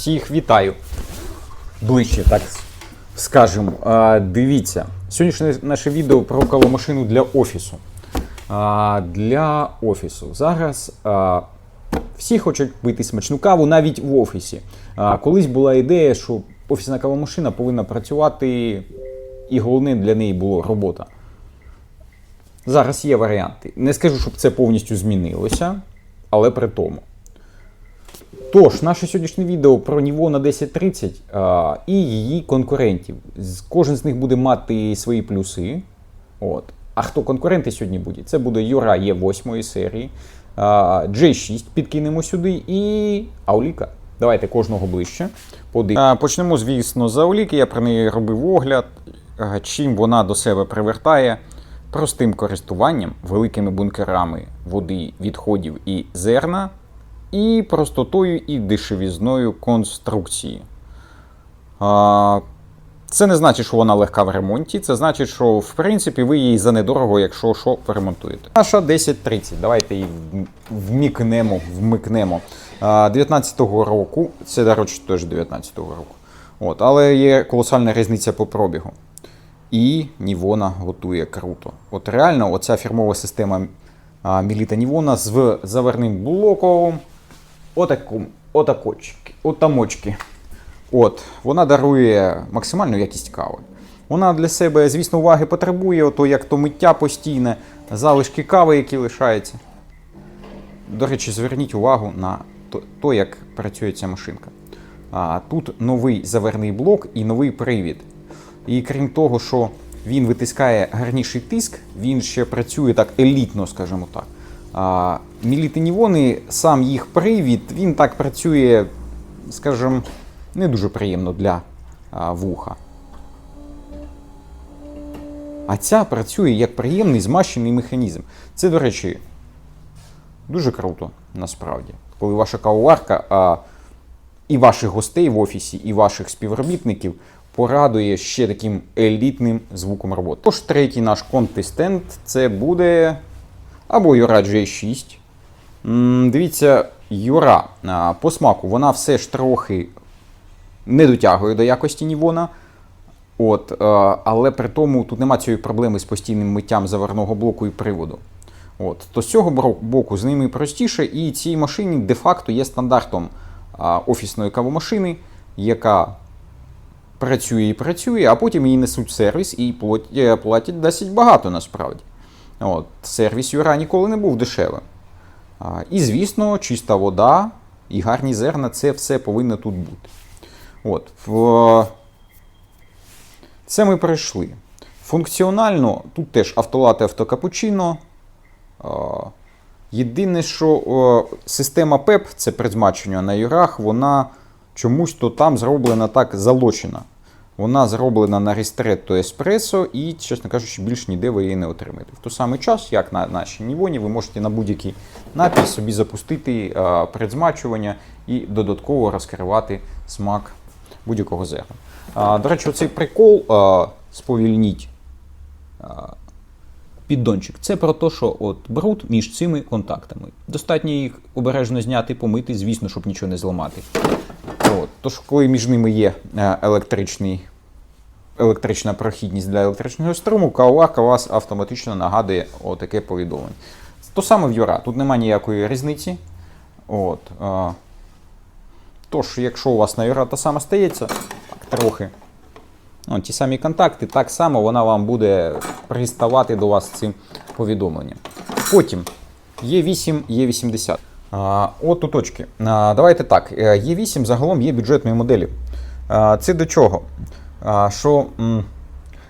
всіх вітаю. Ближче, так скажемо. Дивіться, сьогоднішнє наше відео про кавомашину для офісу. Для офісу. Зараз всі хочуть пити смачну каву навіть в офісі. Колись була ідея, що офісна кавомашина повинна працювати, і головне для неї було робота. Зараз є варіанти. Не скажу, щоб це повністю змінилося, але при тому. Тож, наше сьогоднішнє відео про Нівона 1030 а, і її конкурентів. Кожен з них буде мати свої плюси. От. А хто конкуренти сьогодні буде? Це буде Юра Є 8 серії, а, J6 підкинемо сюди і Ауліка. Давайте кожного ближче. Подивимося. Почнемо, звісно, з Ауліки. Я про неї робив огляд, чим вона до себе привертає. Простим користуванням, великими бункерами води, відходів і зерна, і простотою і дешевізною конструкції. Це не значить, що вона легка в ремонті. Це значить, що в принципі ви її за недорого, якщо що, поремонтуєте. Наша 1030. Давайте її вмікнемо. вмикнемо. 19-го року, це, до речі, теж 19-го року. От, але є колосальна різниця по пробігу. І Нівона готує круто. От реально, оця фірмова система Міліта Нівона з заварним блоком. Отаку, отакочки, отамочки. От, вона дарує максимальну якість кави. Вона для себе, звісно, уваги потребує, ото як то миття постійне, залишки кави, які лишаються. До речі, зверніть увагу на то, як працює ця машинка. А, тут новий заверний блок і новий привід. І крім того, що він витискає гарніший тиск, він ще працює так елітно, скажімо так. Мілітинівони, сам їх привід, він так працює, скажімо, не дуже приємно для вуха. А ця працює як приємний змащений механізм. Це, до речі, дуже круто, насправді. Коли ваша кавоварка а, і ваших гостей в офісі, і ваших співробітників порадує ще таким елітним звуком роботи. Тож третій наш контестент це буде або Юра J6. Дивіться, Юра по смаку вона все ж трохи не дотягує до якості Нівона. От, е, але при тому тут нема цієї проблеми з постійним миттям заварного блоку і приводу. От, то з цього боку з ними простіше, і цій машині де-факто є стандартом офісної кавомашини, яка працює і працює, а потім її несуть в сервіс і е, платять досить багато насправді. От, сервіс Юра ніколи не був дешевим. І, звісно, чиста вода і гарні зерна це все повинно тут бути. От, в, це ми пройшли. Функціонально тут теж автолати автокапучино. Єдине, що система PEP, це призмачення на юрах, вона чомусь то там зроблена так залочена. Вона зроблена на Ristretto Espresso і, чесно кажучи, більш ніде ви її не отримаєте. В той самий час, як на нашій Нівоні, ви можете на будь-який напій собі запустити а, предзмачування і додатково розкривати смак будь-якого зерна. До речі, оцей прикол а, сповільніть а, піддончик. Це про те, що от бруд між цими контактами. Достатньо їх обережно зняти, помити, звісно, щоб нічого не зламати. От. Тож, коли між ними є е, електричний, електрична прохідність для електричного струму, кавоварка вас автоматично нагадує отаке повідомлення. То саме в Юра, тут немає ніякої різниці. От, тож, якщо у вас на Юра та сама стається, так трохи. Ну, ті самі контакти, так само вона вам буде приставати до вас цим повідомленням. Потім Є8, Є80. А, от у точки. Давайте так. Е, Є8 загалом є бюджетною моделі. Це до чого? Що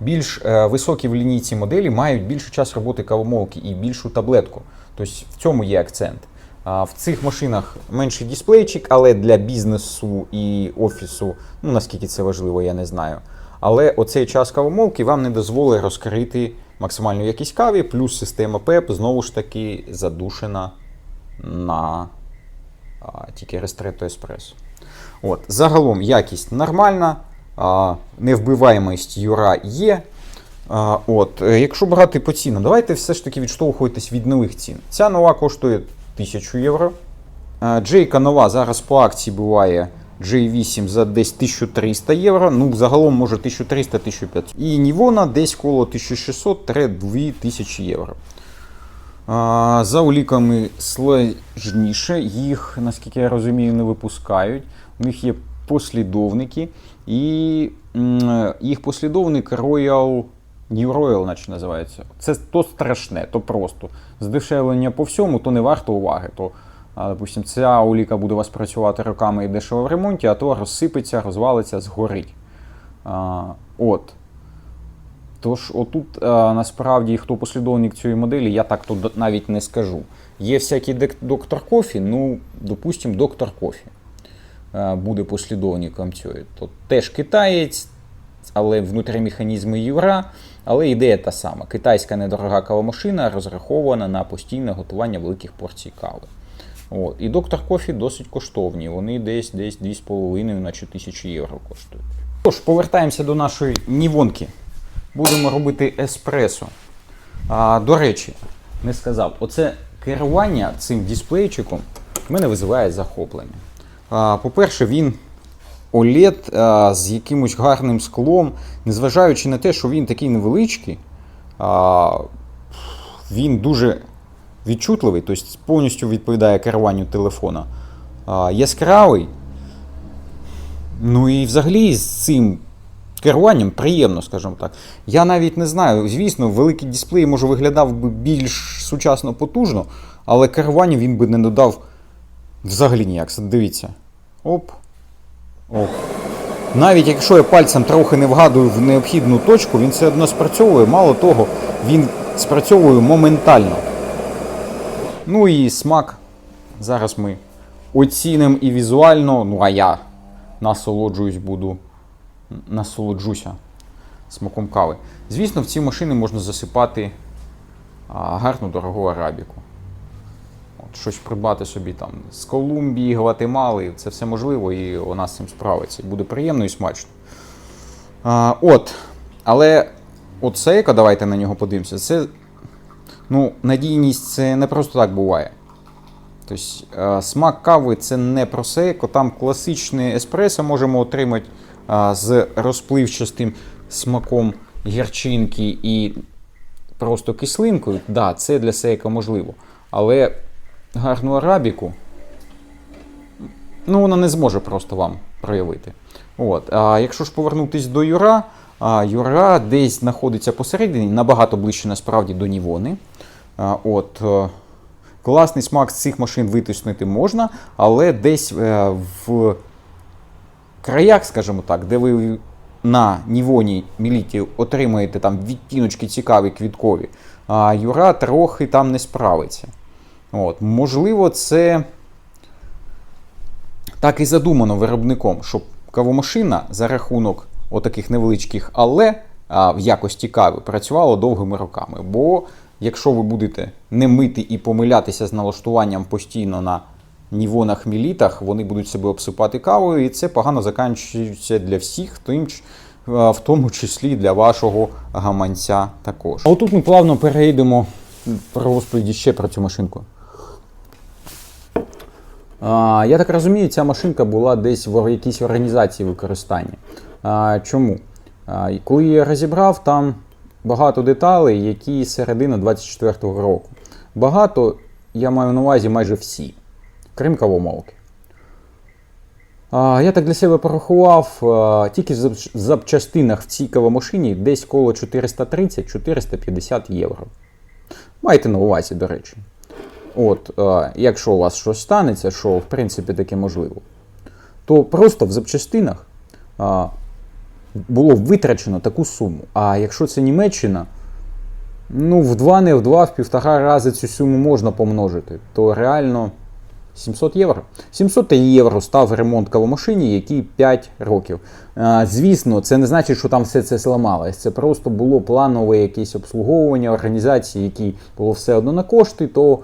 більш е, високі в лінійці моделі мають більше час роботи кавомолки і більшу таблетку. Тобто в цьому є акцент. В цих машинах менший дисплейчик, але для бізнесу і офісу, ну наскільки це важливо, я не знаю. Але оцей час кавомолки вам не дозволить розкрити максимальну якість каві, плюс система PEP знову ж таки задушена на а, тільки Restretto Espresso. От, загалом якість нормальна, невбиваємість Юра є. От, якщо брати по цінам, давайте все ж таки відштовхуйтесь від нових цін. Ця нова коштує 1000 євро. Джейка нова зараз по акції буває J8 за десь 1300 євро. Ну, загалом може 1300-1500. І Нівона десь коло 1600-2000 євро. За уліками сложніше, їх, наскільки я розумію, не випускають. У них є послідовники, і їх послідовник Royal. New Royal, наче називається. Це то страшне, то просто. Здешевлення по всьому, то не варто уваги. То, допустим, ця уліка буде у вас працювати роками і дешево в ремонті, а то розсипеться, розвалиться, згорить. А, от. Тож, отут а, насправді хто послідовник цієї моделі, я так тут навіть не скажу. Є всякі доктор Кофі, ну, допустимо, доктор Кофі буде послідовником цієї. То теж китаєць, але внутрі механізми Юра, але ідея та сама. Китайська недорога кавомашина розрахована на постійне готування великих порцій кави. От. І доктор Кофі досить коштовні. Вони десь десь 2,5 наче тисячі євро коштують. Тож, повертаємося до нашої нівонки. Будемо робити еспресо. А, до речі, не сказав, оце керування цим дисплейчиком в мене визиває захоплення. По-перше, він OLED з якимось гарним склом, незважаючи на те, що він такий невеличкий, він дуже відчутливий, тобто повністю відповідає керуванню телефона. Яскравий. Ну і взагалі з цим керуванням приємно, скажімо так. Я навіть не знаю, звісно, великий дисплей може виглядав би більш сучасно потужно, але керування він би не додав взагалі ніяк. Дивіться. Оп. Оп. Навіть якщо я пальцем трохи не вгадую в необхідну точку, він все одно спрацьовує. Мало того, він спрацьовує моментально. Ну і смак. Зараз ми оцінимо і візуально, ну а я насолоджуюсь буду. Насолоджуся смаком кави. Звісно, в ці машини можна засипати гарну дорогу арабіку. Щось придбати собі там з Колумбії, Гватемали, це все можливо, і вона з цим справиться. І буде приємно і смачно. А, от. Але от Сейко, давайте на нього подивимося. Це ну, надійність це не просто так буває. Тобто смак кави це не просеко, там класичне еспресо можемо отримати з розпливчастим смаком гірчинки і просто кислинкою. Да, це для сейка можливо. Але гарну арабіку ну, вона не зможе просто вам проявити. От. А якщо ж повернутися до Юра, а, Юра десь знаходиться посередині, набагато ближче насправді до Нівони. А, от, е, класний смак з цих машин витиснути можна, але десь е, в краях, скажімо так, де ви на Нівоні Міліті отримаєте там відтіночки цікаві квіткові, а Юра трохи там не справиться. От, можливо, це так і задумано виробником, щоб кавомашина за рахунок отаких невеличких але в якості кави працювала довгими роками. Бо якщо ви будете не мити і помилятися з налаштуванням постійно на нівонах мілітах, вони будуть себе обсипати кавою, і це погано закінчується для всіх, тим, в тому числі для вашого гаманця також. А отут ми плавно перейдемо про розповіді ще про цю машинку. Я так розумію, ця машинка була десь в якійсь організації використання. Чому? Коли я розібрав, там багато деталей, які з середини 24-го року. Багато, я маю на увазі майже всі, крім кавомолки. Я так для себе порахував, тільки в запчастинах в цій кавомашині десь коло 430-450 євро. Майте на увазі, до речі. От, е, якщо у вас щось станеться, що в принципі таке можливо, то просто в запчастинах е, було витрачено таку суму. А якщо це Німеччина, ну в два, не в два, в півтора рази цю суму можна помножити, то реально 700 євро. 700 євро став ремонт кавомашині, який 5 років. Е, Звісно, це не значить, що там все це зламалось. Це просто було планове якесь обслуговування організації, які було все одно на кошти, то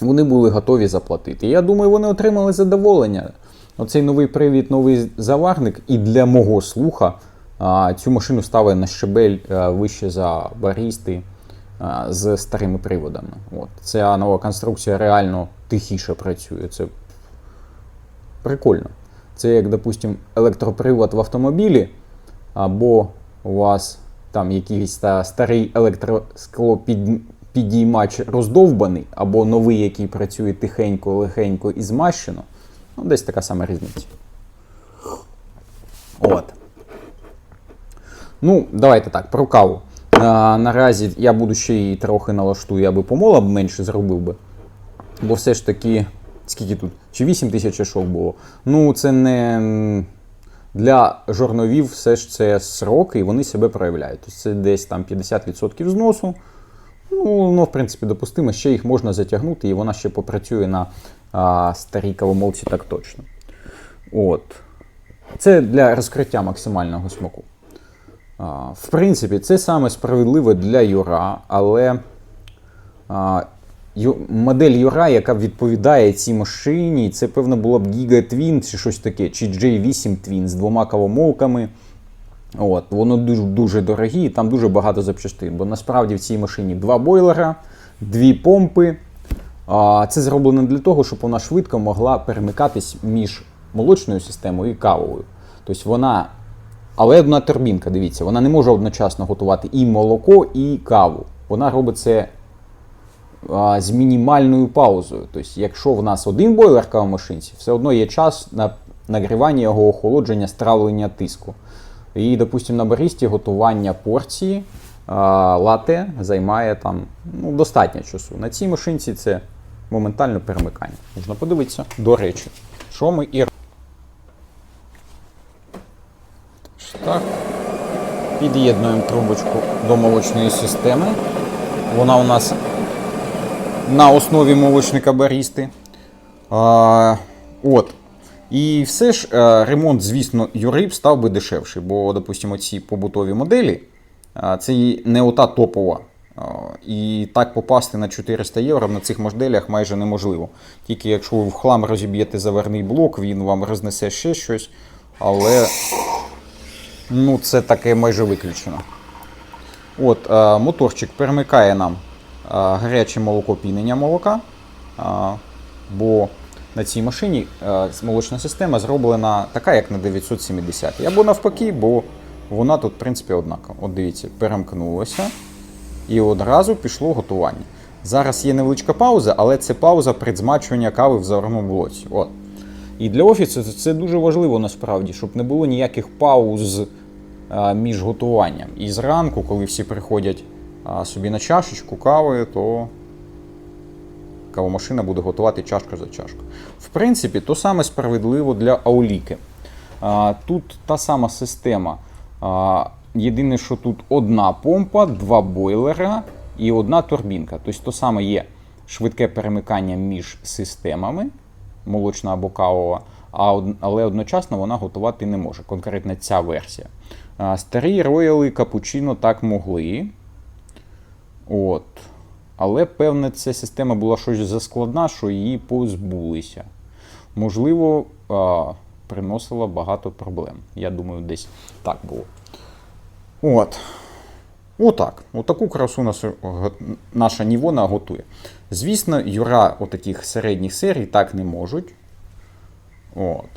вони були готові заплатити. Я думаю, вони отримали задоволення. Оцей новий привід, новий заварник, і для мого слуха цю машину ставить на щебель вище за барісти з старими приводами. От. Ця нова конструкція реально тихіше працює. Це прикольно. Це як, допустим, електропривод в автомобілі, або у вас там якийсь та старий електросклопідіймач роздовбаний, або новий, який працює тихенько, легенько і змащено. Ну, десь така сама різниця. От. Ну, давайте так, про каву. А, наразі я буду ще її трохи налаштую, аби помола б менше зробив би. Бо все ж таки, скільки тут? Чи 8 тисяч очок було? Ну, це не. Для жорновів все ж це сроки, і вони себе проявляють. Тобто це десь там 50% зносу. Ну, воно, в принципі, допустимо, ще їх можна затягнути, і вона ще попрацює на а, старій кавомолці так точно. От. Це для розкриття максимального смаку. А, в принципі, це саме справедливо для Юра, але а, ю, модель Юра, яка відповідає цій машині, це, певно, була б Giga Twin чи щось таке, чи J8 Twin з двома кавомолками. От, воно дуже, дуже дорогі, і там дуже багато запчастин. Бо насправді в цій машині два бойлера, дві помпи. А, це зроблено для того, щоб вона швидко могла перемикатись між молочною системою і кавовою. Тобто вона. Але одна турбінка, дивіться, вона не може одночасно готувати і молоко, і каву. Вона робить це а, з мінімальною паузою. Тобто, якщо в нас один бойлер кавомашинці, все одно є час на нагрівання його охолодження, стравлення тиску. І, допустимо, на баристі готування порції лате займає там ну, достатньо часу. На цій машинці це моментальне перемикання. Можна подивитися. До речі, що ми і так. Під'єднуємо трубочку до молочної системи. Вона у нас на основі молочника барісти. А, от. І все ж е, ремонт, звісно, Юриб став би дешевший, бо, допустимо, ці побутові моделі це і не ота топова. І так попасти на 400 євро на цих моделях майже неможливо. Тільки якщо ви в хлам розіб'єте заварний блок, він вам рознесе ще щось. Але ну, це таке майже виключено. От, е, моторчик перемикає нам е, гаряче молоко пінення молока. е, бо на цій машині е, молочна система зроблена така, як на 970. Або навпаки, бо вона тут, в принципі, однакова. От дивіться, перемкнулося і одразу пішло готування. Зараз є невеличка пауза, але це пауза предзмачування кави в заварному блоці. От. І для офісу це- це дуже важливо насправді, щоб не було ніяких пауз між готуванням. І зранку, коли всі приходять собі на чашечку кави, то кавомашина буде готувати чашку за чашкою. В принципі, то саме справедливо для ауліки. Тут та сама система. Єдине, що тут одна помпа, два бойлера і одна турбінка. Тобто то саме є швидке перемикання між системами, молочна або кавова, але одночасно вона готувати не може. Конкретно ця версія. Старі рояли капучино так могли. От. Але, певне, ця система була щось заскладна, що її позбулися. Можливо, приносила багато проблем. Я думаю, десь так було. От. Отак. Отаку красу нас, наша Нівона готує. Звісно, Юра отаких середніх серій так не можуть. От.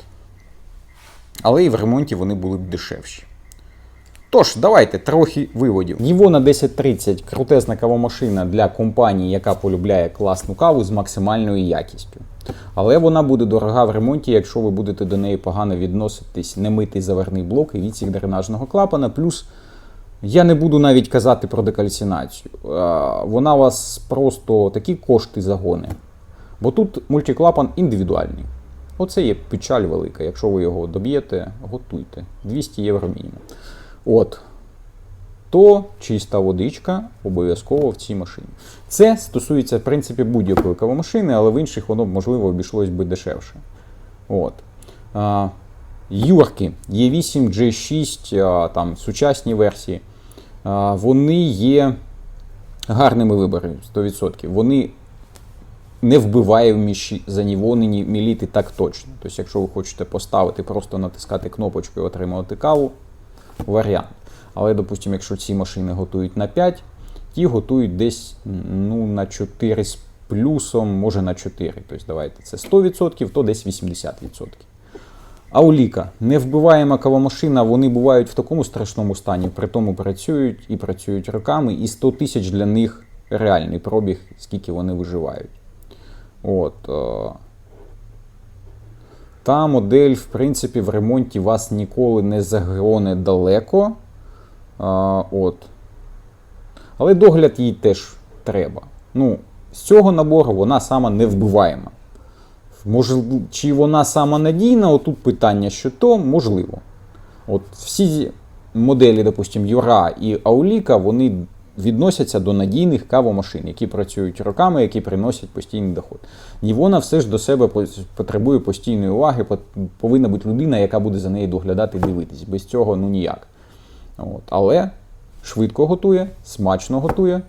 Але і в ремонті вони були б дешевші. Тож, давайте трохи виводів. Нівона 1030 крутезна кавомашина для компанії, яка полюбляє класну каву з максимальною якістю. Але вона буде дорога в ремонті, якщо ви будете до неї погано відноситись, не митий заварний блок і відсік дренажного клапана. Плюс я не буду навіть казати про декальцинацію. Вона вас просто такі кошти загони. Бо тут мультиклапан індивідуальний. Оце є печаль велика. Якщо ви його доб'єте, готуйте. 200 євро мінімум. От. То чиста водичка обов'язково в цій машині. Це стосується, в принципі, будь-якої кавомашини, але в інших воно можливо обійшлось би дешевше. От. Юрки Є8, G6, а, там сучасні версії. Вони є гарними виборами 100%. Вони не вбиває в занівонені міліти так точно. Тобто, якщо ви хочете поставити, просто натискати кнопочку і отримувати каву, варіант. Але, допустимо, якщо ці машини готують на 5, ті готують десь ну, на 4 з плюсом, може на 4. Тобто, давайте це 100%, то десь 80%. Ауліка. Невбиваєма кавомашина, вони бувають в такому страшному стані, при тому працюють і працюють роками, і 100 тисяч для них реальний пробіг, скільки вони виживають. От. Та модель, в принципі, в ремонті вас ніколи не загоне далеко. А, от. Але догляд їй теж треба. Ну, з цього набору вона сама не вбиваєма. Може, чи вона сама надійна, отут питання, що то, можливо. От всі моделі, допустимо, Юра і Ауліка, вони відносяться до надійних кавомашин, які працюють роками, які приносять постійний доход. І вона все ж до себе потребує постійної уваги, повинна бути людина, яка буде за нею доглядати і дивитись. Без цього ну ніяк. От. Але швидко готує, смачно готує.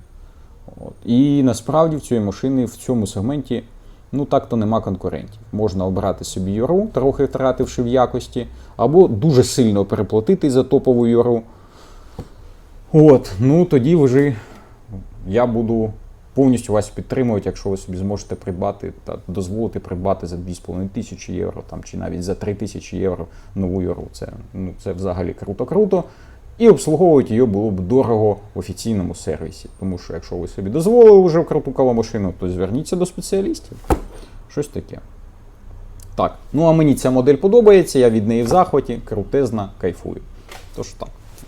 От. І насправді в цієї машини в цьому сегменті ну так-то нема конкурентів. Можна обрати собі юру, трохи втративши в якості, або дуже сильно переплатити за топову юру. От, ну тоді вже я буду повністю вас підтримувати, якщо ви собі зможете придбати та дозволити придбати за 2,5 тисячі євро, там, чи навіть за 3 тисячі євро нову юру. Це, ну, це взагалі круто-круто. І обслуговувати її було б дорого в офіційному сервісі. Тому що якщо ви собі дозволили вже круту кавомашину, то зверніться до спеціалістів. Щось таке. Так, ну а мені ця модель подобається, я від неї в захваті, крутезна, кайфую. Тож так,